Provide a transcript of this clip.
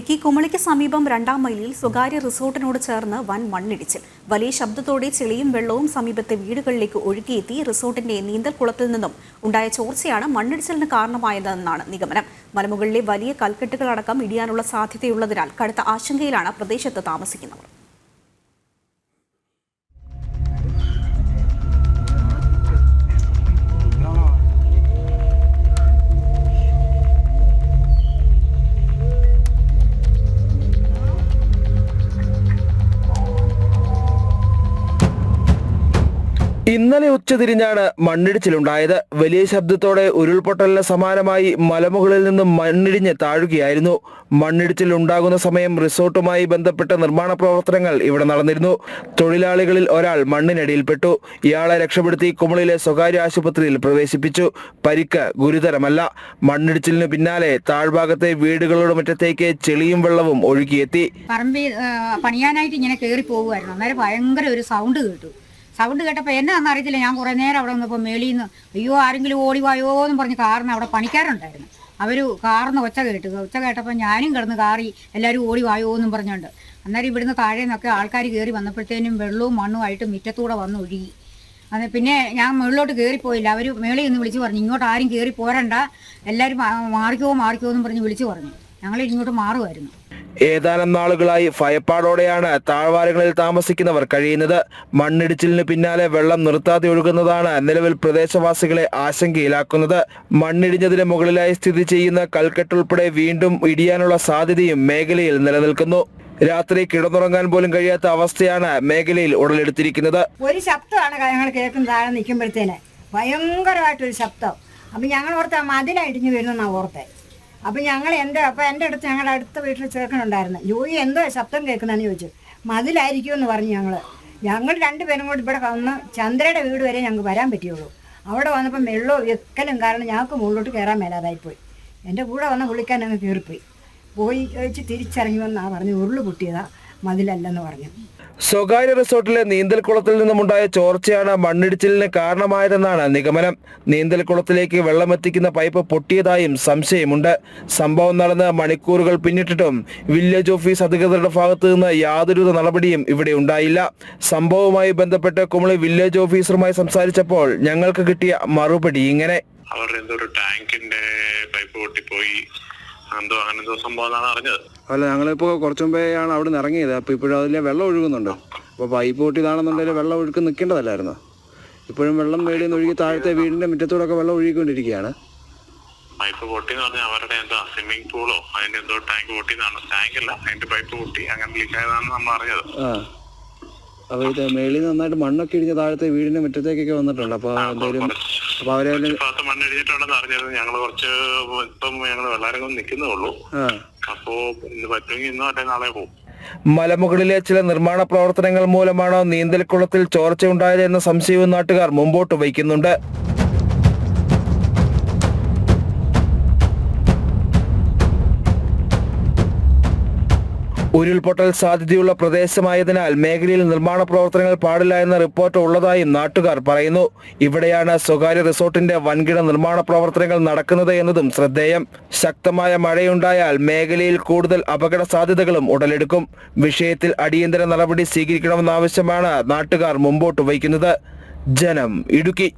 ഇടുക്കി കുമളിക്ക് സമീപം രണ്ടാം മൈലിൽ സ്വകാര്യ റിസോർട്ടിനോട് ചേർന്ന് വൻ മണ്ണിടിച്ചിൽ. വലിയ ശബ്ദത്തോടെ ചെളിയും വെള്ളവും സമീപത്തെ വീടുകളിലേക്ക് ഒഴുകിയെത്തി റിസോർട്ടിന്റെ നീന്തൽക്കുളത്തിൽ നിന്നും ഉണ്ടായ ചോർച്ചയാണ് മണ്ണിടിച്ചിലിന് കാരണമായതെന്നാണ് നിഗമനം. മലമുകളിലെ വലിയ കൽക്കെട്ടുകളടക്കം ഇടിയാനുള്ള സാധ്യതയുള്ളതിനാൽ കടുത്ത ആശങ്കയിലാണ് പ്രദേശത്ത് താമസിക്കുന്നവർ. ഇന്നലെ ഉച്ചതിരിഞ്ഞാണ് മണ്ണിടിച്ചിലുണ്ടായത്. വലിയ ശബ്ദത്തോടെ ഉരുൾപൊട്ടലിന് സമാനമായി മലമുകളിൽ നിന്നും മണ്ണിടിഞ്ഞ് താഴുകയായിരുന്നു. മണ്ണിടിച്ചിൽ ഉണ്ടാകുന്ന സമയം റിസോർട്ടുമായി ബന്ധപ്പെട്ട നിർമ്മാണ പ്രവർത്തനങ്ങൾ ഇവിടെ നടന്നിരുന്നു. തൊഴിലാളികളിൽ ഒരാൾ മണ്ണിനടിയിൽപ്പെട്ടു. ഇയാളെ രക്ഷപ്പെടുത്തി കുമളിലെ സ്വകാര്യ ആശുപത്രിയിൽ പ്രവേശിപ്പിച്ചു. പരിക്ക് ഗുരുതരമല്ല. മണ്ണിടിച്ചിലിന് പിന്നാലെ താഴ്ഭാഗത്തെ വീടുകളുടെ മുറ്റത്തേക്ക് ചെളിയും വെള്ളവും ഒഴുകിയെത്തി. പണിയാനായിട്ട് ഇങ്ങനെ കയറി പോകുമായിരുന്നു അന്നേരം ഭയങ്കര ഒരു സൗണ്ട് കേട്ടു. സൗണ്ട് കേട്ടപ്പോൾ എന്നാന്ന് അറിയത്തില്ല. ഞാൻ കുറേ നേരം അവിടെ വന്നപ്പോൾ മേളിന്ന് അയ്യോ ആരെങ്കിലും ഓടി വായോ എന്ന് പറഞ്ഞ് കാറിന് അവിടെ പണിക്കാരുണ്ടായിരുന്നു. അവർ കാറിന്ന് ഒച്ച കേട്ടു. ഒച്ച കേട്ടപ്പോൾ ഞാനും കിടന്ന് കാറി എല്ലാവരും ഓടി വായോ എന്നും പറഞ്ഞുകൊണ്ട് അന്നേരം ഇവിടുന്ന് താഴെ നിന്നൊക്കെ ആൾക്കാർ കയറി വന്നപ്പോഴത്തേനും വെള്ളവും മണ്ണും ആയിട്ട് മുറ്റത്തൂടെ വന്ന് ഒഴുകി. അത് പിന്നെ ഞാൻ മുകളിലോട്ട് കയറിപ്പോയില്ല അവർ മേളിൽ നിന്ന് വിളിച്ച് പറഞ്ഞു. ഇങ്ങോട്ട് ആരും കയറി പോരണ്ട. എല്ലാവരും മാറിക്കോ മാറിക്കോ എന്നും പറഞ്ഞ് വിളിച്ച് പറഞ്ഞു. ഞങ്ങൾ ഇങ്ങോട്ട് മാറുമായിരുന്നു. ഏതാനും നാളുകളായി ഭയപ്പാടോടെയാണ് താഴ്വാരങ്ങളിൽ താമസിക്കുന്നവർ കഴിയുന്നത്. മണ്ണിടിച്ചിലിന് പിന്നാലെ വെള്ളം നിർത്താതെ ഒഴുകുന്നതാണ് നിലവിൽ പ്രദേശവാസികളെ ആശങ്കയിലാക്കുന്നത്. മണ്ണിടിഞ്ഞതിന് മുകളിലായി സ്ഥിതി ചെയ്യുന്ന കൽക്കെട്ടുൾപ്പെടെ വീണ്ടും ഇടിയാനുള്ള സാധ്യതയും മേഖലയിൽ നിലനിൽക്കുന്നു. രാത്രി കിടന്നുറങ്ങാൻ പോലും കഴിയാത്ത അവസ്ഥയാണ് മേഖലയിൽ ഉടലെടുത്തിരിക്കുന്നത്. ഒരു ശബ്ദമാണ് ഞങ്ങൾ കേൾക്കുന്നത് താഴെ നിൽക്കുമ്പോഴത്തേന്. ഭയങ്കരമായിട്ടൊരു ശബ്ദം. അപ്പം ഞങ്ങൾ ഓർത്ത മതിലടിഞ്ഞു വരുന്ന ഓർത്തെ. അപ്പം ഞങ്ങൾ എന്റെ അപ്പം എന്റെ അടുത്ത് ഞങ്ങളുടെ അടുത്ത വീട്ടിൽ ചേർക്കണുണ്ടായിരുന്നു ജോയി എന്തോ ശബ്ദം കേൾക്കുന്നതെന്ന് ചോദിച്ചു. മതിലായിരിക്കും എന്ന് പറഞ്ഞു ഞങ്ങൾ ഞങ്ങൾ രണ്ടുപേരും കൂടി ഇവിടെ വന്ന് ചന്ദ്രയുടെ വീട് വരെ ഞങ്ങൾക്ക് വരാൻ പറ്റിയുള്ളൂ. അവിടെ വന്നപ്പോൾ വെള്ളവും എക്കലും കാരണം ഞങ്ങൾക്ക് മുകളിലോട്ട് കയറാൻ മേലാതായിപ്പോയി. എന്റെ കൂടെ വന്ന് വിളിക്കാൻ അങ്ങ് കയറിപ്പോയി പോയി കഴിച്ച് തിരിച്ചിറങ്ങി വന്നാ പറഞ്ഞു ഉരുൾ പൊട്ടിയതാ. മതിലല്ലെന്ന് പറഞ്ഞു. സ്വകാര്യ റിസോർട്ടിലെ നീന്തൽക്കുളത്തിൽ നിന്നുമുണ്ടായ ചോർച്ചയാണ് മണ്ണിടിച്ചിലിന് കാരണമായതെന്നാണ് നിഗമനം. നീന്തൽക്കുളത്തിലേക്ക് വെള്ളമെത്തിക്കുന്ന പൈപ്പ് പൊട്ടിയതായും സംശയമുണ്ട്. സംഭവം നടന്ന് മണിക്കൂറുകൾ പിന്നിട്ടിട്ടും വില്ലേജ് ഓഫീസ് അധികൃതരുടെ ഭാഗത്തു നിന്ന് യാതൊരുവിധ നടപടിയും ഇവിടെ ഉണ്ടായില്ല. സംഭവവുമായി ബന്ധപ്പെട്ട് കുമളി വില്ലേജ് ഓഫീസറുമായി സംസാരിച്ചപ്പോൾ ഞങ്ങൾക്ക് കിട്ടിയ മറുപടി ഇങ്ങനെ. അവരുടെ എന്തോ ഒരു ടാങ്കിന്റെ പൈപ്പ് പൊട്ടിപ്പോയി. എന്തോ അങ്ങനെ എന്തോ സംഭവം അറിഞ്ഞത്. അല്ല ഞങ്ങളിപ്പോ കുറച്ചു മുമ്പേ ആണ് അവിടെ നിന്ന് ഇറങ്ങിയത്. അപ്പൊ ഇപ്പോഴും അതിലെ വെള്ളം ഒഴുകുന്നുണ്ട്? അപ്പൊ പൈപ്പ് പൊട്ടിയതാണെന്നുണ്ടെങ്കിൽ വെള്ളം ഒഴുക്ക് നിൽക്കേണ്ടതല്ലായിരുന്നു? ഇപ്പോഴും വെള്ളം മേളിൽ നിന്ന് ഒഴുകി താഴത്തെ വീടിന്റെ മുറ്റത്തൂടെ ഒക്കെ വെള്ളം ഒഴുകിക്കൊണ്ടിരിക്കുകയാണ്. പൈപ്പ് പൊട്ടി എന്ന് പറഞ്ഞാൽ അവരുടെ എന്തോ സ്വിമ്മിംഗ് പൂളോ അതിന്റെ എന്തോ ടാങ്ക് പൊട്ടി എന്നാണ് ടാങ്ക് അല്ല അതിന്റെ പൈപ്പ് പൊട്ടി അങ്ങനെ ലീക്ക് ആയതാണ് നമ്മൾ അറിഞ്ഞത്. ഇത് മേളിൽ നന്നായിട്ട് മണ്ണൊക്കെ ഇടിഞ്ഞ താഴത്തെ വീടിന്റെ മുറ്റത്തേക്കൊക്കെ വന്നിട്ടുണ്ട്. അപ്പൊ എന്തായാലും അപ്പോൾ അവരെ ഭാഗത്ത് മണ്ണ് അറിഞ്ഞിരുന്നു. അറിഞ്ഞത് ഞങ്ങൾ കുറച്ച് ഇപ്പം ഞങ്ങൾ വെള്ളാരംഗം നിൽക്കുന്നേ ഉള്ളൂ അപ്പോ ഇന്ന് പറ്റുമെങ്കിൽ ഇന്നോ അല്ലെ നാളെ പോകും മലമുകളിലെ ചില നിർമ്മാണ പ്രവർത്തനങ്ങൾ മൂലമാണോ നീന്തൽക്കുളത്തിൽ ചോർച്ചയുണ്ടായത് എന്ന സംശയവും നാട്ടുകാർ മുമ്പോട്ട് വയ്ക്കുന്നുണ്ട്. ഉരുൾപൊട്ടൽ സാധ്യതയുള്ള പ്രദേശമായതിനാൽ മേഖലയിൽ നിർമ്മാണ പ്രവർത്തനങ്ങൾ പാടില്ല എന്ന റിപ്പോർട്ട് ഉള്ളതായും നാട്ടുകാർ പറയുന്നു. ഇവിടെയാണ് സ്വകാര്യ റിസോർട്ടിന്റെ വൻകിട നിർമ്മാണ പ്രവർത്തനങ്ങൾ നടക്കുന്നത് എന്നതും ശ്രദ്ധേയം. ശക്തമായ മഴയുണ്ടായാൽ മേഖലയിൽ കൂടുതൽ അപകട സാധ്യതകളും ഉടലെടുക്കും. വിഷയത്തിൽ അടിയന്തര നടപടി സ്വീകരിക്കണമെന്ന ആവശ്യമാണ് നാട്ടുകാർ മുമ്പോട്ട് വയ്ക്കുന്നത്. ജനം ഇടുക്കി.